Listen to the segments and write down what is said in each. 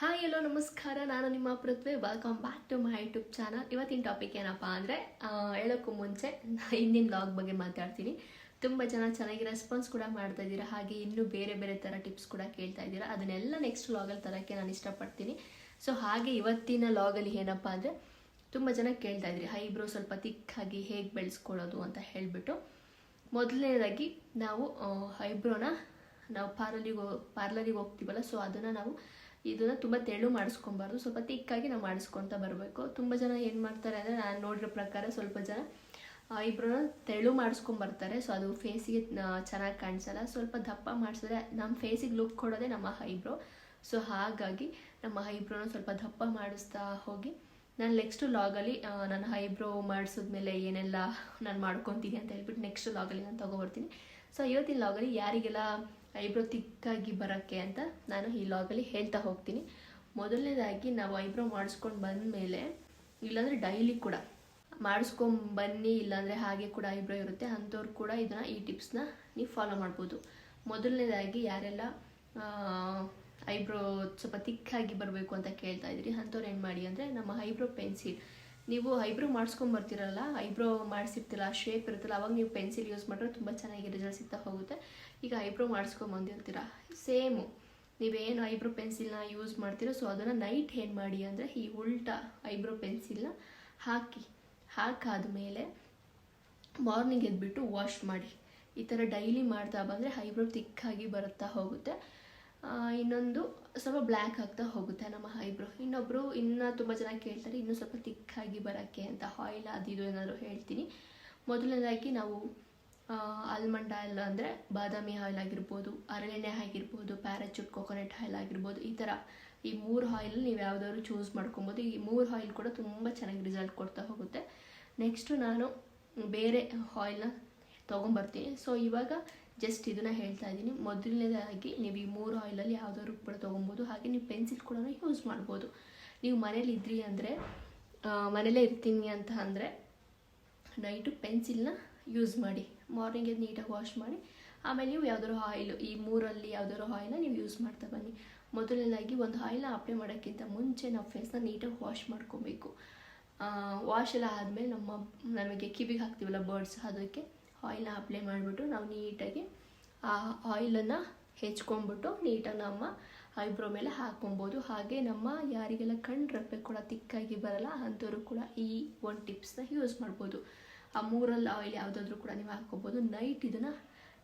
Hi ಎಲ್ಲೋ ನಮಸ್ಕಾರ. ನಾನು ನಿಮ್ಮ Prithvi. Welcome back to my YouTube channel ಇವತ್ತಿನ ಟಾಪಿಕ್ ಏನಪ್ಪ ಅಂದರೆ ಹೇಳೋಕ್ಕೂ ಮುಂಚೆ ಹಿಂದಿನ ಲಾಗ್ ಬಗ್ಗೆ ಮಾತಾಡ್ತೀನಿ. ತುಂಬ ಜನ ಚೆನ್ನಾಗಿ ರೆಸ್ಪಾನ್ಸ್ ಕೂಡ ಮಾಡ್ತಾ ಇದ್ದೀರಾ. ಹಾಗೆ ಇನ್ನೂ ಬೇರೆ ಬೇರೆ ಥರ ಟಿಪ್ಸ್ ಕೂಡ ಕೇಳ್ತಾ ಇದ್ದೀರಾ. ಅದನ್ನೆಲ್ಲ ನೆಕ್ಸ್ಟ್ ಲಾಗಲ್ಲಿ ತರೋಕ್ಕೆ ನಾನು ಇಷ್ಟಪಡ್ತೀನಿ. ಸೊ ಹಾಗೆ ಇವತ್ತಿನ ಲಾಗಲ್ಲಿ ಏನಪ್ಪ ಅಂದರೆ, ತುಂಬ ಜನ ಕೇಳ್ತಾ ಇದ್ರಿ ಐಬ್ರೋ ಸ್ವಲ್ಪ ತಿಕ್ಕಾಗಿ ಹೇಗೆ ಬೆಳೆಸ್ಕೊಳ್ಳೋದು? ಅಂತ ಹೇಳಿಬಿಟ್ಟು. ಮೊದಲನೇದಾಗಿ ನಾವು ಐಬ್ರೋನ ನಾವು ಪಾರ್ಲರಿಗೆ ಪಾರ್ಲರಿಗೆ ಹೋಗ್ತೀವಲ್ಲ ಸೊ ಅದನ್ನು ನಾವು ಇದನ್ನು ತುಂಬ ತೆಳು ಮಾಡಿಸ್ಕೊಬಾರ್ದು. ಸ್ವಲ್ಪ ತಿಕ್ಕಾಗಿ ನಾವು ಮಾಡಿಸ್ಕೊತ ಬರಬೇಕು. ತುಂಬ ಜನ ಏನು ಮಾಡ್ತಾರೆ ಅಂದರೆ ನಾನು ನೋಡಿರೋ ಪ್ರಕಾರ ಸ್ವಲ್ಪ ಜನ ಇಬ್ಬರನ್ನ ತೆಳು ಮಾಡಿಸ್ಕೊಂಬರ್ತಾರೆ. ಸೊ ಅದು ಫೇಸಿಗೆ ಚೆನ್ನಾಗಿ ಕಾಣಿಸಲ್ಲ. ಸ್ವಲ್ಪ ದಪ್ಪ ಮಾಡಿಸಿದ್ರೆ ನಮ್ಮ ಫೇಸಿಗೆ ಲುಕ್ ಕೊಡೋದೇ ನಮ್ಮ ಐಬ್ರೋ ಸೊ ಹಾಗಾಗಿ ನಮ್ಮ ಐಬ್ರೋನ ಸ್ವಲ್ಪ ದಪ್ಪ ಮಾಡಿಸ್ತಾ ಹೋಗಿ, ನಾನು ನೆಕ್ಸ್ಟ್ ಲಾಗಲ್ಲಿ ನನ್ನ ಐಬ್ರೋ ಮಾಡಿಸಿದ್ಮೇಲೆ ಏನೆಲ್ಲ ನಾನು ಮಾಡ್ಕೊತೀನಿ ಅಂತ ಹೇಳ್ಬಿಟ್ಟು ನೆಕ್ಸ್ಟ್ ಲಾಗಲ್ಲಿ ನಾನು ತೊಗೊಬರ್ತೀನಿ. ಸೊ ಇವತ್ತಿನ ಲಾಗಲ್ಲಿ ಯಾರಿಗೆಲ್ಲ ಐಬ್ರೋ ತಿಕ್ಕಾಗಿ ಬರೋಕ್ಕೆ ಅಂತ ನಾನು ಈ ಲಾಗಲ್ಲಿ ಹೇಳ್ತಾ ಹೋಗ್ತೀನಿ. ಮೊದಲನೇದಾಗಿ ನಾವು ಐಬ್ರೋ ಮಾಡಿಸ್ಕೊಂಡು ಬಂದಮೇಲೆ ಇಲ್ಲಾಂದರೆ ಡೈಲಿ ಕೂಡ ಮಾಡಿಸ್ಕೊಂಬನ್ನಿ ಇಲ್ಲಾಂದರೆ ಹಾಗೆ ಕೂಡ ಐಬ್ರೋ ಇರುತ್ತೆ. ಅಂಥವ್ರು ಕೂಡ ಇದನ್ನು ಈ ಟಿಪ್ಸ್ನ ನೀವು ಫಾಲೋ ಮಾಡ್ಬೋದು. ಮೊದಲನೇದಾಗಿ ಯಾರೆಲ್ಲ ಐಬ್ರೋ ಸ್ವಲ್ಪ ತಿಕ್ಕಾಗಿ ಬರಬೇಕು ಅಂತ ಕೇಳ್ತಾ ಇದ್ದೀರಿ, ಅಂಥವ್ರು ಏನು ಮಾಡಿ ಅಂದರೆ ನಮ್ಮ ಐಬ್ರೋ ಪೆನ್ಸಿಲ್. ನೀವು ಐಬ್ರೋ ಮಾಡಿಸ್ಕೊಂಡ್ ಬರ್ತೀರಲ್ಲ, ಐಬ್ರೋ ಮಾಡಿಸಿರ್ತಿಲ್ಲ ಶೇಪ್ ಇರುತ್ತಲ್ಲ, ಅವಾಗ ನೀವು ಪೆನ್ಸಿಲ್ ಯೂಸ್ ಮಾಡಿದ್ರೆ ತುಂಬ ಚೆನ್ನಾಗಿ ರಿಸಲ್ಟ್ ಸಿಗ್ತಾ ಹೋಗುತ್ತೆ. ಈಗ ಐಬ್ರೋ ಮಾಡಿಸ್ಕೊಂಬಂದಿರ್ತೀರ ಸೇಮು ನೀವೇನು ಐಬ್ರೋ ಪೆನ್ಸಿಲ್ನ ಯೂಸ್ ಮಾಡ್ತೀರೋ ಸೊ ಅದನ್ನು ನೈಟ್ ಏನು ಮಾಡಿ ಅಂದರೆ ಈ ಉಲ್ಟಾ ಐಬ್ರೋ ಪೆನ್ಸಿಲ್ನ ಹಾಕಿ ಹಾಕಾದ ಮೇಲೆ ಮಾರ್ನಿಂಗ್ ಎದ್ಬಿಟ್ಟು ವಾಶ್ ಮಾಡಿ. ಈ ಥರ ಡೈಲಿ ಮಾಡ್ತಾ ಬಂದರೆ ಐಬ್ರೋ ತಿಕ್ಕಾಗಿ ಬರುತ್ತಾ ಹೋಗುತ್ತೆ. ಇನ್ನೊಂದು ಸ್ವಲ್ಪ ಬ್ಲ್ಯಾಕ್ ಆಗ್ತಾ ಹೋಗುತ್ತೆ ನಮ್ಮ ಐಬ್ರೋ ಇನ್ನೊಬ್ಬರು ಇನ್ನೂ ತುಂಬ ಜನ ಕೇಳ್ತಾರೆ, ಇನ್ನೂ ಸ್ವಲ್ಪ ತಿಕ್ಕಾಗಿ ಬರೋಕ್ಕೆ ಅಂತ ಆಯಿಲ್ ಅದು ಇದು ಏನಾದರೂ ಹೇಳ್ತೀನಿ. ಮೊದಲನೇದಾಗಿ ನಾವು ಆಲ್ಮಂಡ್ ಆಯಿಲ್ ಅಂದರೆ ಬಾದಾಮಿ ಆಯಿಲ್ ಆಗಿರ್ಬೋದು, ಅರಳೆಣ್ಣೆ ಆಗಿರ್ಬೋದು ಪ್ಯಾರಾಚೂಟ್ ಕೊಕೊನಟ್ ಆಯಿಲ್ ಆಗಿರ್ಬೋದು, ಈ ಥರ ಈ ಮೂರು ಆಯಿಲ್ ನೀವು ಯಾವುದಾದ್ರು ಚೂಸ್ ಮಾಡ್ಕೊಬೋದು. ಈ ಮೂರು ಆಯಿಲ್ ಕೂಡ ತುಂಬ ಚೆನ್ನಾಗಿ ರಿಸಲ್ಟ್ ಕೊಡ್ತಾ ಹೋಗುತ್ತೆ. ನೆಕ್ಸ್ಟು ನಾನು ಬೇರೆ ಆಯಿಲ್ನ ತೊಗೊಂಬರ್ತೀನಿ. ಸೊ ಇವಾಗ ಜಸ್ಟ್ ಇದನ್ನು ಹೇಳ್ತಾ ಇದ್ದೀನಿ. ಮೊದಲನೇದಾಗಿ ನೀವು ಈ ಮೂರು ಆಯಿಲಲ್ಲಿ ಯಾವುದಾದ್ರು ಕೂಡ ತೊಗೊಬೋದು. ಹಾಗೆ ನೀವು ಪೆನ್ಸಿಲ್ ಕೂಡ ಯೂಸ್ ಮಾಡ್ಬೋದು. ನೀವು ಮನೇಲಿ ಇದ್ರಿ ಅಂದರೆ ಮನೇಲೇ ಇರ್ತೀನಿ ಅಂತ ಅಂದರೆ ನೈಟು ಪೆನ್ಸಿಲ್ನ ಯೂಸ್ ಮಾಡಿ. ಮಾರ್ನಿಂಗ್ ನೀಟಾಗಿ ವಾಶ್ ಮಾಡಿ. ಆಮೇಲೆ ನೀವು ಯಾವ್ದಾದ್ರು ಆಯಿಲ್ ಈ ಮೂರಲ್ಲಿ ಯಾವ್ದಾದ್ರು ಆಯಿಲ್ನ ನೀವು ಯೂಸ್ ಮಾಡ್ತಾ ಬನ್ನಿ. ಮೊದಲನೇದಾಗಿ ಒಂದು ಆಯಿಲ್ನ ಅಪ್ಲೈ ಮಾಡೋಕ್ಕಿಂತ ಮುಂಚೆ ನಾವು ಫೇಸ್ನ ನೀಟಾಗಿ ವಾಶ್ ಮಾಡ್ಕೊಬೇಕು. ವಾಶ್ ಎಲ್ಲ ಆದಮೇಲೆ ನಮ್ಮ, ನಮಗೆ ಕಿವಿಗೆ ಹಾಕ್ತೀವಲ್ಲ ಬರ್ಡ್ಸ್ ಅದಕ್ಕೆ. ಆಯಿಲ್ನ ಅಪ್ಲೈ ಮಾಡಿಬಿಟ್ಟು ನಾವು ನೀಟಾಗಿ ಆ ಆಯಿಲನ್ನು ಹೆಚ್ಕೊಂಡ್ಬಿಟ್ಟು ನೀಟಾಗಿ ನಮ್ಮ ಐಬ್ರೋ ಮೇಲೆ ಹಾಕ್ಕೊಬೋದು. ಹಾಗೆ ನಮ್ಮ ಯಾರಿಗೆಲ್ಲ ಕಣ್ಣು ರೆಪ್ಪೆ ಕೂಡ ತಿಕ್ಕಾಗಿ ಬರಲ್ಲ ಅಂಥವ್ರು ಕೂಡ ಈ ಒಂದು ಟಿಪ್ಸ್ನ ಯೂಸ್ ಮಾಡ್ಬೋದು. ಆ ಮೂರಲ್ಲಿ ಆಯಿಲ್ ಯಾವುದಾದ್ರೂ ಕೂಡ ನೀವು ಹಾಕ್ಕೊಬೋದು. ನೈಟ್ ಇದನ್ನು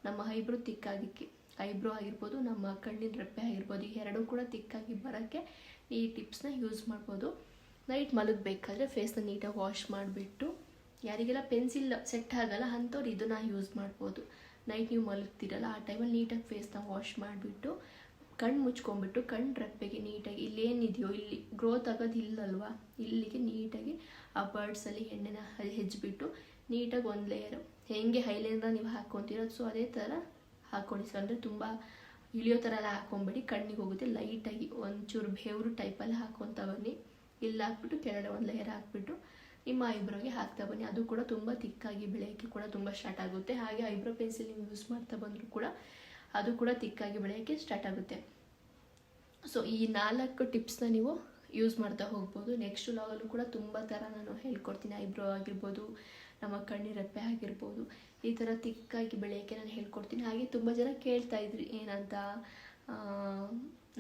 ನಮ್ಮ ಐಬ್ರೋ ತಿಕ್ಕಾಗಿಕ್ಕೆ ಐಬ್ರೋ ಆಗಿರ್ಬೋದು, ನಮ್ಮ ಕಣ್ಣಿನ ರೆಪ್ಪೆ ಆಗಿರ್ಬೋದು ಎರಡೂ ಕೂಡ ತಿಕ್ಕಾಗಿ ಬರೋಕ್ಕೆ ಈ ಟಿಪ್ಸ್ನ ಯೂಸ್ ಮಾಡ್ಬೋದು. ನೈಟ್ ಮಲಗಬೇಕಾದ್ರೆ ಫೇಸ್ನ ನೀಟಾಗಿ ವಾಶ್ ಮಾಡಿಬಿಟ್ಟು ಯಾರಿಗೆಲ್ಲ ಪೆನ್ಸಿಲ್ ಸೆಟ್ ಆಗಲ್ಲ ಅಂಥವ್ರು ಇದನ್ನು ಯೂಸ್ ಮಾಡ್ಬೋದು. ನೈಟ್ ನೀವು ಮಲಗ್ತಿರಲ್ಲ, ಆ ಟೈಮಲ್ಲಿ ನೀಟಾಗಿ ಫೇಸ್ನ ವಾಶ್ ಮಾಡಿಬಿಟ್ಟು, ಕಣ್ಣು ಮುಚ್ಕೊಂಡ್ಬಿಟ್ಟು, ಕಣ್ಣು ರೆಪ್ಪೆಗೆ ನೀಟಾಗಿ ಇಲ್ಲೇನಿದೆಯೋ, ಇಲ್ಲಿ ಗ್ರೋತ್ ಆಗೋದು ಇಲ್ಲಲ್ವಾ? ಇಲ್ಲಿಗೆ ನೀಟಾಗಿ ಆ ಬರ್ಡ್ಸಲ್ಲಿ ಎಣ್ಣೆನ ಹೆಜ್ಜಿಬಿಟ್ಟು ನೀಟಾಗಿ ಒಂದು ಲೇಯರು ಹೆಂಗೆ ಹೈಲೈನರ್ ನೀವು ಹಾಕ್ಕೊತೀರೋ ಸೊ ಅದೇ ಥರ ಹಾಕ್ಕೊಳ್ಳಿ. ಸೊ ಅಂದರೆ ತುಂಬ ಇಳಿಯೋ ಥರ ಎಲ್ಲ ಹಾಕ್ಕೊಂಬೇಡಿ. ಕಣ್ಣಿಗೆ ಹೋಗುತ್ತೆ ಲೈಟಾಗಿ ಒಂಚೂರು ಬೇವರು ಟೈಪಲ್ಲಿ ಹಾಕ್ಕೊತ ಬನ್ನಿ. ಇಲ್ಲಿ ಹಾಕ್ಬಿಟ್ಟು ಕೆಳಗಡೆ ಒಂದು ಲೇಯರ್ ಹಾಕ್ಬಿಟ್ಟು ನಿಮ್ಮ ಐಬ್ರೋಗೆ ಹಾಕ್ತಾ ಬನ್ನಿ. ಅದು ಕೂಡ ತುಂಬ ತಿಕ್ಕಾಗಿ ಬೆಳೆಯೋಕ್ಕೆ ಕೂಡ ತುಂಬ ಸ್ಟಾರ್ಟ್ ಆಗುತ್ತೆ. ಹಾಗೆ ಐಬ್ರೋ ಪೆನ್ಸಿಲ್ ನೀವು ಯೂಸ್ ಮಾಡ್ತಾ ಬಂದರೂ ಕೂಡ ಅದು ಕೂಡ ತಿಕ್ಕಾಗಿ ಬೆಳೆಯೋಕ್ಕೆ ಸ್ಟಾರ್ಟ್ ಆಗುತ್ತೆ. ಸೊ ಈ ನಾಲ್ಕು ಟಿಪ್ಸ್ನ ನೀವು ಯೂಸ್ ಮಾಡ್ತಾ ಹೋಗ್ಬೋದು. ನೆಕ್ಸ್ಟ್ ಲಾಗಲ್ಲೂ ಕೂಡ ತುಂಬ ಥರ ನಾನು ಹೇಳ್ಕೊಡ್ತೀನಿ. ಐಬ್ರೋ ಆಗಿರ್ಬೋದು, ನಮ್ಮ ಕಣ್ಣಿನ ರೆಪ್ಪೆ ಆಗಿರ್ಬೋದು, ಈ ಥರ ತಿಕ್ಕಾಗಿ ಬೆಳೆಯೋಕ್ಕೆ ನಾನು ಹೇಳ್ಕೊಡ್ತೀನಿ. ಹಾಗೆ ತುಂಬ ಜನ ಕೇಳ್ತಾ ಇದ್ರಿ, ಏನಂತ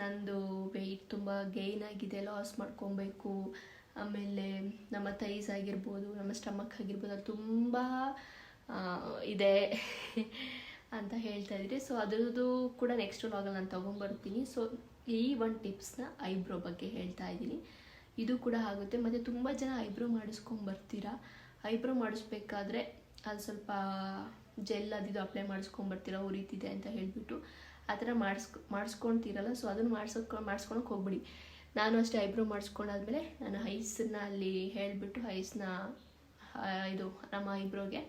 ನಂದು ವೆಯ್ಟ್ ತುಂಬ ಗೈನ್ ಆಗಿದೆ ಲಾಸ್ ಮಾಡ್ಕೊಬೇಕು ಆಮೇಲೆ ನಮ್ಮ ತೈಸ್ ಆಗಿರ್ಬೋದು, ನಮ್ಮ ಸ್ಟಮಕ್ ಆಗಿರ್ಬೋದು, ಅದು ತುಂಬ ಇದೆ ಅಂತ ಹೇಳ್ತಾ ಇದ್ರಿ. ಸೊ ಅದರದ್ದು ಕೂಡ ನೆಕ್ಸ್ಟ್ ಲಾಗಲ್ಲಿ ನಾನು ತೊಗೊಂಬರ್ತೀನಿ. ಸೊ ಈ ಒಂದು ಟಿಪ್ಸ್ನ ಐಬ್ರೋ ಬಗ್ಗೆ ಹೇಳ್ತಾ ಇದ್ದೀನಿ. ಇದು ಕೂಡ ಆಗುತ್ತೆ. ಮತ್ತು ತುಂಬ ಜನ ಐಬ್ರೋ ಮಾಡಿಸ್ಕೊಂಬರ್ತೀರಾ? ಐಬ್ರೋ ಮಾಡಿಸ್ಬೇಕಾದ್ರೆ ಅದು ಸ್ವಲ್ಪ ಜೆಲ್ ಅದಿದು ಅಪ್ಲೈ ಮಾಡಿಸ್ಕೊಂಬರ್ತೀರಾ? ಇದೆ ಅಂತ ಹೇಳಿಬಿಟ್ಟು ಆ ಥರ ಮಾಡಿಸ್ಕೊ ಮಾಡಿಸ್ಕೊಳ್ತೀರಲ್ಲ ಸೊ ಅದನ್ನು ಮಾಡಿಸ್ಕೊ ಮಾಡಿಸ್ಕೊಳಕ್ಕೆ ಹೋಗ್ಬಿಡಿ. ನಾನು ಅಷ್ಟೇ ಐಬ್ರೋ ಮಾಡಿಸ್ಕೊಂಡಾದ್ಮೇಲೆ ನಾನು ಐಸನ್ನ ಅಲ್ಲಿ ಹೇಳಿಬಿಟ್ಟು ಐಸ್ನ ಇದು ನಮ್ಮ ಐಬ್ರೋಗೆ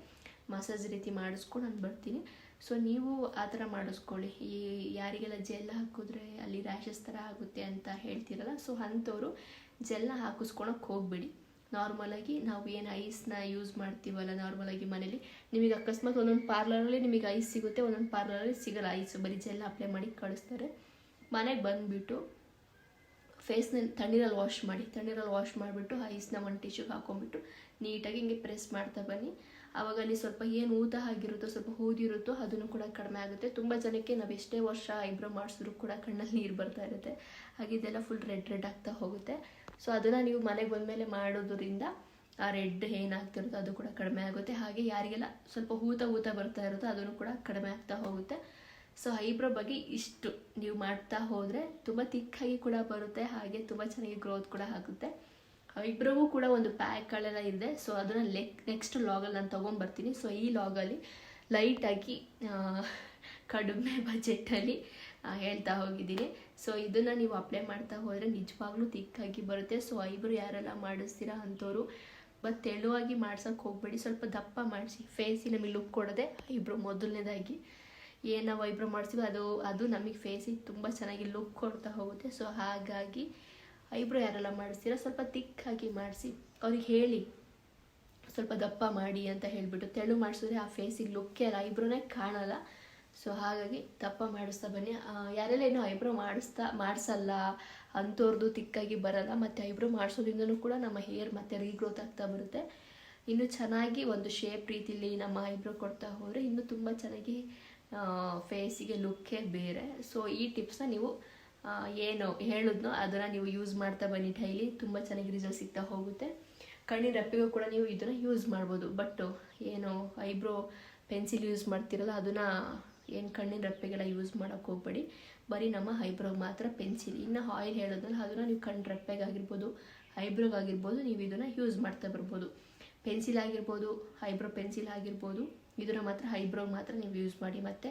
ಮಸಾಜ್ ರೀತಿ ಮಾಡಿಸ್ಕೊಂಡು ನಾನು ಬರ್ತೀನಿ. ಸೊ ನೀವು ಆ ಥರ ಮಾಡಿಸ್ಕೊಳ್ಳಿ. ಈ ಯಾರಿಗೆಲ್ಲ ಜೆಲ್ ಹಾಕಿದ್ರೆ ಅಲ್ಲಿ ರ್ಯಾಷಸ್ ಥರ ಆಗುತ್ತೆ ಅಂತ ಹೇಳ್ತೀರಲ್ಲ ಸೊ ಅಂಥವ್ರು ಜೆಲ್ನ ಹಾಕಿಸ್ಕೊಳಕ್ಕೆ ಹೋಗಬೇಡಿ. ನಾರ್ಮಲಾಗಿ ನಾವು ಏನು ಐಸ್ನ ಯೂಸ್ ಮಾಡ್ತೀವಲ್ಲ ನಾರ್ಮಲಾಗಿ ಮನೇಲಿ, ನಿಮಗೆ ಅಕಸ್ಮಾತ್ ಒಂದೊಂದು ಪಾರ್ಲರಲ್ಲಿ ನಿಮಗೆ ಐಸ್ ಸಿಗುತ್ತೆ, ಒಂದೊಂದು ಪಾರ್ಲರಲ್ಲಿ ಸಿಗಲ್ಲ. ಐಸ್ ಬರೀ ಜೆಲ್ ಅಪ್ಲೈ ಮಾಡಿ ಕಳಿಸ್ತಾರೆ. ಮನೆಗೆ ಬಂದುಬಿಟ್ಟು ಫೇಸ್ನ ತಣ್ಣೀರಲ್ಲಿ ವಾಶ್ ಮಾಡಿ, ತಣ್ಣೀರಲ್ಲಿ ವಾಶ್ ಮಾಡಿಬಿಟ್ಟು ಐಸ್ನ ಒಂದು ಟಿಶ್ಯೂಗೆ ಹಾಕೊಂಡ್ಬಿಟ್ಟು ನೀಟಾಗಿ ಹಿಂಗೆ ಪ್ರೆಸ್ ಮಾಡ್ತಾ ಬನ್ನಿ. ಆವಾಗ ಅಲ್ಲಿ ಸ್ವಲ್ಪ ಏನು ಊತ ಆಗಿರುತ್ತೋ, ಸ್ವಲ್ಪ ಹೂದಿರುತ್ತೋ ಅದನ್ನು ಕೂಡ ಕಡಿಮೆ ಆಗುತ್ತೆ. ತುಂಬ ಜನಕ್ಕೆ ನಾವು ಎಷ್ಟೇ ವರ್ಷ ಐಬ್ರೋ ಮಾಡಿಸಿದ್ರು ಕೂಡ ಕಣ್ಣಲ್ಲಿ ನೀರು ಬರ್ತಾ ಇರುತ್ತೆ. ಹಾಗೆ ಇದೆಲ್ಲ ಫುಲ್ ರೆಡ್ ರೆಡ್ ಆಗ್ತಾ ಹೋಗುತ್ತೆ. ಸೊ ಅದನ್ನು ನೀವು ಮನೆಗೆ ಬಂದಮೇಲೆ ಮಾಡೋದ್ರಿಂದ ಆ ರೆಡ್ ಏನಾಗ್ತಿರುತ್ತೋ ಅದು ಕೂಡ ಕಡಿಮೆ ಆಗುತ್ತೆ. ಹಾಗೆ ಯಾರಿಗೆಲ್ಲ ಸ್ವಲ್ಪ ಊತ ಊತ ಬರ್ತಾ ಇರುತ್ತೋ ಅದನ್ನು ಕೂಡ ಕಡಿಮೆ ಆಗ್ತಾ ಹೋಗುತ್ತೆ. ಸೊ ಐಬ್ರೋ ಬಗ್ಗೆ ಇಷ್ಟು. ನೀವು ಮಾಡ್ತಾ ಹೋದರೆ ತುಂಬ ತಿಕ್ಕಾಗಿ ಕೂಡ ಬರುತ್ತೆ, ಹಾಗೆ ತುಂಬ ಚೆನ್ನಾಗಿ ಗ್ರೋತ್ ಕೂಡ ಆಗುತ್ತೆ. ಐಬ್ರೋಗೂ ಕೂಡ ಒಂದು ಪ್ಯಾಕ್ಗಳೆಲ್ಲ ಇದೆ. ಸೊ ಅದನ್ನು ಲೆಕ್ ನೆಕ್ಸ್ಟ್ ಲಾಗಲ್ಲಿ ನಾನು ತೊಗೊಂಡ್ಬರ್ತೀನಿ. ಸೊ ಈ ಲಾಗಲ್ಲಿ ಲೈಟಾಗಿ ಕಡಿಮೆ ಬಜೆಟಲ್ಲಿ ಹೇಳ್ತಾ ಹೋಗಿದ್ದೀನಿ. ಸೊ ಇದನ್ನು ನೀವು ಅಪ್ಲೈ ಮಾಡ್ತಾ ಹೋದರೆ ನಿಜವಾಗ್ಲೂ ತಿಕ್ಕಾಗಿ ಬರುತ್ತೆ. ಸೊ ಐಬ್ರೋ ಯಾರೆಲ್ಲ ಮಾಡಿಸ್ತೀರಾ ಅಂಥವ್ರು, ಬಟ್ ತೆಳುವಾಗಿ ಮಾಡ್ಸೋಕೆ ಹೋಗ್ಬೇಡಿ. ಸ್ವಲ್ಪ ದಪ್ಪ ಮಾಡಿಸಿ ಫೇಸಿ ನಮಗೆ ಲುಕ್ ಕೊಡದೆ ಐಬ್ರೋ ಮೊದಲನೇದಾಗಿ. ಏನು ನಾವು ಐಬ್ರೋ ಅದು ಅದು ನಮಗೆ ಫೇಸಿಗೆ ತುಂಬ ಚೆನ್ನಾಗಿ ಲುಕ್ ಕೊಡ್ತಾ ಹೋಗುತ್ತೆ. ಸೊ ಹಾಗಾಗಿ ಐಬ್ರೋ ಯಾರೆಲ್ಲ ಮಾಡಿಸ್ತೀರಾ ಸ್ವಲ್ಪ ತಿಕ್ಕಾಗಿ ಮಾಡಿಸಿ. ಅವ್ರಿಗೆ ಹೇಳಿ, ಸ್ವಲ್ಪ ದಪ್ಪ ಮಾಡಿ ಅಂತ ಹೇಳಿಬಿಟ್ಟು ತೆಳು ಮಾಡಿಸಿದ್ರೆ ಆ ಫೇಸಿಗೆ ಲುಕ್ಕೇ ಅಲ್ಲ ಐಬ್ರೋನೇ ಕಾಣಲ್ಲ. ಸೊ ಹಾಗಾಗಿ ದಪ್ಪ ಮಾಡಿಸ್ತಾ ಬನ್ನಿ. ಯಾರೆಲ್ಲ ಏನು ಐಬ್ರೋ ಮಾಡಿಸ್ತಾ, ಮಾಡಿಸಲ್ಲ ಅಂಥವ್ರದ್ದು ತಿಕ್ಕಾಗಿ ಬರಲ್ಲ, ಮತ್ತು ಐಬ್ರೋ ಮಾಡಿಸೋದ್ರಿಂದನೂ ಕೂಡ ನಮ್ಮ ಹೇರ್ ಮತ್ತೆ ರೀಗ್ರೋತ್ ಆಗ್ತಾ ಬರುತ್ತೆ. ಇನ್ನು ಚೆನ್ನಾಗಿ ಒಂದು ಶೇಪ್ ರೀತಿಲಿ ನಮ್ಮ ಐಬ್ರೋ ಕೊಡ್ತಾ ಹೋದರೆ ಇನ್ನೂ ತುಂಬ ಚೆನ್ನಾಗಿ ಫೇಸಿಗೆ ಲುಕ್ಕೇ ಬೇರೆ. ಸೊ ಈ ಟಿಪ್ಸ್ನ ನೀವು ಏನು ಹೇಳಿದ್ನೋ ಅದನ್ನು ನೀವು ಯೂಸ್ ಮಾಡ್ತಾ ಬನ್ನಿ ಡೈಲಿ ತುಂಬ ಚೆನ್ನಾಗಿ ರಿಸಲ್ಟ್ ಸಿಗ್ತಾ ಹೋಗುತ್ತೆ. ಕಣ್ಣಿನ ರೆಪ್ಪೆಗೂ ಕೂಡ ನೀವು ಇದನ್ನು ಯೂಸ್ ಮಾಡ್ಬೋದು. ಬಟ್ ಏನು ಐಬ್ರೋ ಪೆನ್ಸಿಲ್ ಯೂಸ್ ಮಾಡ್ತಿರಲ್ಲ, ಅದನ್ನು ಏನು ಕಣ್ಣಿನ ರೆಪ್ಪೆಗೆಲ್ಲ ಯೂಸ್ ಮಾಡೋಕ್ಕೆ ಹೋಗ್ಬೇಡಿ. ಬರೀ ನಮ್ಮ ಐಬ್ರೋಗೆ ಮಾತ್ರ ಪೆನ್ಸಿಲ್ ಇನ್ನು ಆಯಿಲ್ ಹೇಳೋದ್ರಲ್ಲಿ ಅದನ್ನು ನೀವು ಕಣ್ಣು ರೆಪ್ಪೆಗಾಗಿರ್ಬೋದು ಐಬ್ರೋಗಾಗಿರ್ಬೋದು ನೀವು ಇದನ್ನು ಯೂಸ್ ಮಾಡ್ತಾ ಬರ್ಬೋದು. ಪೆನ್ಸಿಲ್ ಆಗಿರ್ಬೋದು ಐಬ್ರೋ ಪೆನ್ಸಿಲ್ ಆಗಿರ್ಬೋದು. ಇದನ್ನು ಮಾತ್ರ ಐಬ್ರೋಗೆ ಮಾತ್ರ ನೀವು ಯೂಸ್ ಮಾಡಿ ಮತ್ತು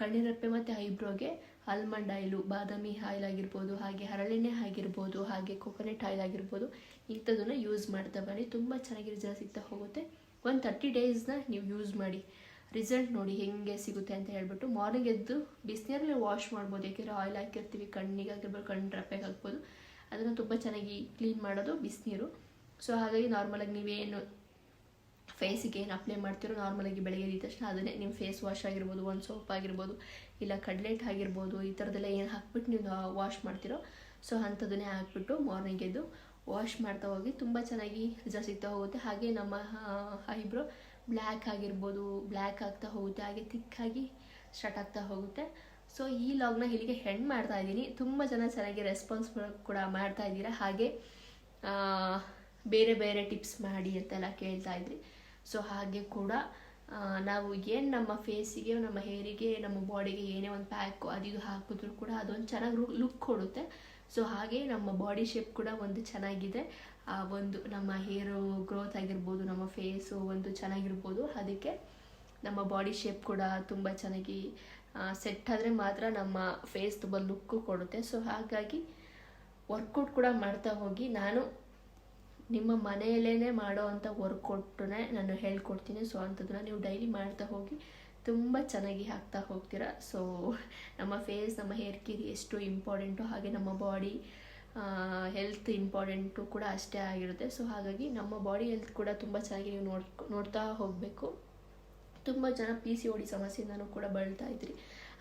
ಕಣ್ಣಿನ ರೆಪ್ಪೆ ಮತ್ತು ಐಬ್ರೋಗೆ ಆಲ್ಮಂಡ್ ಆಯಿಲು ಬಾದಾಮಿ ಆಯಿಲ್ ಆಗಿರ್ಬೋದು, ಹಾಗೆ ಹರಳೆಣ್ಣೆ ಆಗಿರ್ಬೋದು, ಹಾಗೆ ಕೊಕೊನೆಟ್ ಆಯಿಲ್ ಆಗಿರ್ಬೋದು ಇಂಥದ್ದನ್ನು ಯೂಸ್ ಮಾಡ್ತಾ ಬನ್ನಿ. ತುಂಬ ಚೆನ್ನಾಗಿ ರಿಸಲ್ಟ್ ಸಿಗ್ತಾ ಹೋಗುತ್ತೆ. ಒಂದು ತರ್ಟಿ ಡೇಸ್ನ ನೀವು ಯೂಸ್ ಮಾಡಿ. ರಿಸಲ್ಟ್ ನೋಡಿ ಹೆಂಗೆ ಸಿಗುತ್ತೆ ಅಂತ ಹೇಳ್ಬಿಟ್ಟು ಮಾರ್ನಿಂಗ್ ಎದ್ದು ಬಿಸಿನೀರಲ್ಲಿ ವಾಶ್ ಮಾಡ್ಬೋದು. ಯಾಕೆಂದರೆ ಆಯಿಲ್ ಹಾಕಿರ್ತೀವಿ, ಕಣ್ಣಿಗೆ ಆಗಿರ್ಬೋದು ಕಣ್ಣು ರಪ್ಪೆಗೆ ಹಾಕ್ಬೋದು. ಅದನ್ನು ತುಂಬ ಚೆನ್ನಾಗಿ ಕ್ಲೀನ್ ಮಾಡೋದು ಬಿಸಿನೀರು. ಸೊ ಹಾಗಾಗಿ ನಾರ್ಮಲಾಗಿ ನೀವೇನು ಫೇಸಿಗೆ ಏನು ಅಪ್ಲೈ ಮಾಡ್ತಿರೋ ನಾರ್ಮಲಾಗಿ ಬೆಳಗ್ಗೆ ಎದ್ದ ತಕ್ಷಣ ಅದನ್ನೇ ನಿಮ್ಮ ಫೇಸ್ ವಾಶ್ ಆಗಿರ್ಬೋದು, ಒಂದು ಸೋಪ್ ಆಗಿರ್ಬೋದು, ಇಲ್ಲ ಕಡ್ಲೆಟ್ ಆಗಿರ್ಬೋದು, ಈ ಥರದ್ದೆಲ್ಲ ಏನು ಹಾಕ್ಬಿಟ್ಟು ನೀವು ವಾಶ್ ಮಾಡ್ತೀರೋ ಸೊ ಅಂಥದನ್ನೇ ಹಾಕ್ಬಿಟ್ಟು ಮಾರ್ನಿಂಗ್ ಎದ್ದು ವಾಶ್ ಮಾಡ್ತಾ ಹೋಗಿ ತುಂಬ ಚೆನ್ನಾಗಿ ರಿಸಲ್ಟ್ ಸಿಗ್ತಾ ಹೋಗುತ್ತೆ. ಹಾಗೆ ನಮ್ಮ ಐಬ್ರೋ ಬ್ಲ್ಯಾಕ್ ಆಗಿರ್ಬೋದು ಬ್ಲ್ಯಾಕ್ ಆಗ್ತಾ ಹೋಗುತ್ತೆ, ಹಾಗೆ ತಿಕ್ಕಾಗಿ ಸ್ಟಾರ್ಟ್ ಆಗ್ತಾ ಹೋಗುತ್ತೆ. ಸೊ ಈ ಲಾಗ್ನ ಇಲ್ಲಿಗೆ ಹೆಣ್ಣು ಮಾಡ್ತಾ ಇದ್ದೀನಿ. ತುಂಬ ಜನ ಚೆನ್ನಾಗಿ ರೆಸ್ಪಾನ್ಸ್ ಕೂಡ ಮಾಡ್ತಾ ಇದ್ದೀರಾ. ಹಾಗೆ ಬೇರೆ ಬೇರೆ ಟಿಪ್ಸ್ ಮಾಡಿ ಅಂತೆಲ್ಲ ಕೇಳ್ತಾ ಇದ್ರಿ. ಸೊ ಹಾಗೆ ಕೂಡ ನಾವು ಏನು ನಮ್ಮ ಫೇಸಿಗೆ ನಮ್ಮ ಹೇರಿಗೆ ನಮ್ಮ ಬಾಡಿಗೆ ಏನೇ ಒಂದು ಪ್ಯಾಕು ಅದು ಇದು ಹಾಕಿದ್ರು ಕೂಡ ಅದೊಂದು ಚೆನ್ನಾಗಿ ಲುಕ್ ಕೊಡುತ್ತೆ. ಸೊ ಹಾಗೆ ನಮ್ಮ ಬಾಡಿ ಶೇಪ್ ಕೂಡ ಒಂದು ಚೆನ್ನಾಗಿದೆ. ಆ, ಒಂದು ನಮ್ಮ ಹೇರು ಗ್ರೋತ್ ಆಗಿರ್ಬೋದು, ನಮ್ಮ ಫೇಸು ಒಂದು ಚೆನ್ನಾಗಿರ್ಬೋದು. ಅದಕ್ಕೆ ನಮ್ಮ ಬಾಡಿ ಶೇಪ್ ಕೂಡ ತುಂಬ ಚೆನ್ನಾಗಿ ಸೆಟ್ ಆದರೆ ಮಾತ್ರ ನಮ್ಮ ಫೇಸ್ ತುಂಬ ಲುಕ್ಕು ಕೊಡುತ್ತೆ. ಸೊ ಹಾಗಾಗಿ ವರ್ಕೌಟ್ ಕೂಡ ಮಾಡ್ತಾ ಹೋಗಿ, ನಾನು ನಿಮ್ಮ ಮನೆಯಲ್ಲೇ ಮಾಡೋ ಅಂಥ ವರ್ಕೌಟನ್ನೇ ನಾನು ಹೇಳ್ಕೊಡ್ತೀನಿ. ಸೊ ಅಂಥದ್ದನ್ನ ನೀವು ಡೈಲಿ ಮಾಡ್ತಾ ಹೋಗಿ ತುಂಬ ಚೆನ್ನಾಗಿ ಹಾಕ್ತಾ ಹೋಗ್ತೀರ. ಸೊ ನಮ್ಮ ಫೇಸ್ ನಮ್ಮ ಹೇರ್ ಕೇರ್ ಎಷ್ಟು ಇಂಪಾರ್ಟೆಂಟು ಹಾಗೆ ನಮ್ಮ ಬಾಡಿ ಹೆಲ್ತ್ ಇಂಪಾರ್ಟೆಂಟು ಕೂಡ ಅಷ್ಟೇ ಆಗಿರುತ್ತೆ. ಸೊ ಹಾಗಾಗಿ ನಮ್ಮ ಬಾಡಿ ಹೆಲ್ತ್ ಕೂಡ ತುಂಬ ಚೆನ್ನಾಗಿ ನೀವು ನೋಡ್, ನೋಡ್ತಾ ಹೋಗಬೇಕು. ತುಂಬ ಜನ ಪಿ ಸಿ ಓಡಿ ಸಮಸ್ಯೆಯಿಂದನೂ ಕೂಡ ಬಳಲ್ತಾ ಇದ್ರಿ.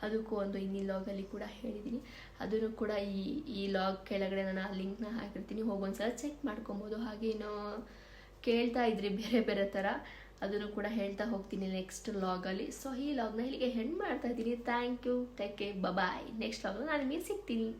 ಅದಕ್ಕೂ ಒಂದು ಇನ್ನಿ ಲಾಗಲ್ಲಿ ಕೂಡ ಹೇಳಿದ್ದೀನಿ ಅದನ್ನು ಕೂಡ ಈ ಈ ಲಾಗ್ ಕೆಳಗಡೆ ನಾನು ಆ ಲಿಂಕ್ನ ಹಾಕಿರ್ತೀನಿ. ಹೋಗೊಂದ್ಸಲ ಚೆಕ್ ಮಾಡ್ಕೊಬೋದು. ಹಾಗೆ ಕೇಳ್ತಾ ಇದ್ರಿ ಬೇರೆ ಬೇರೆ ಥರ ಅದನ್ನು ಕೂಡ ಹೇಳ್ತಾ ಹೋಗ್ತೀನಿ ನೆಕ್ಸ್ಟ್ ಲಾಗಲ್ಲಿ ಸೊ ಈ ಲಾಗ್ನ ಇಲ್ಲಿಗೆ ಹೆಣ್ಣು ಮಾಡ್ತಾ ಇದ್ದೀನಿ. Thank you take care bye next ಲಾಗ್ನ ನಾನು ನಿಮಗೆ ಸಿಗ್ತೀನಿ.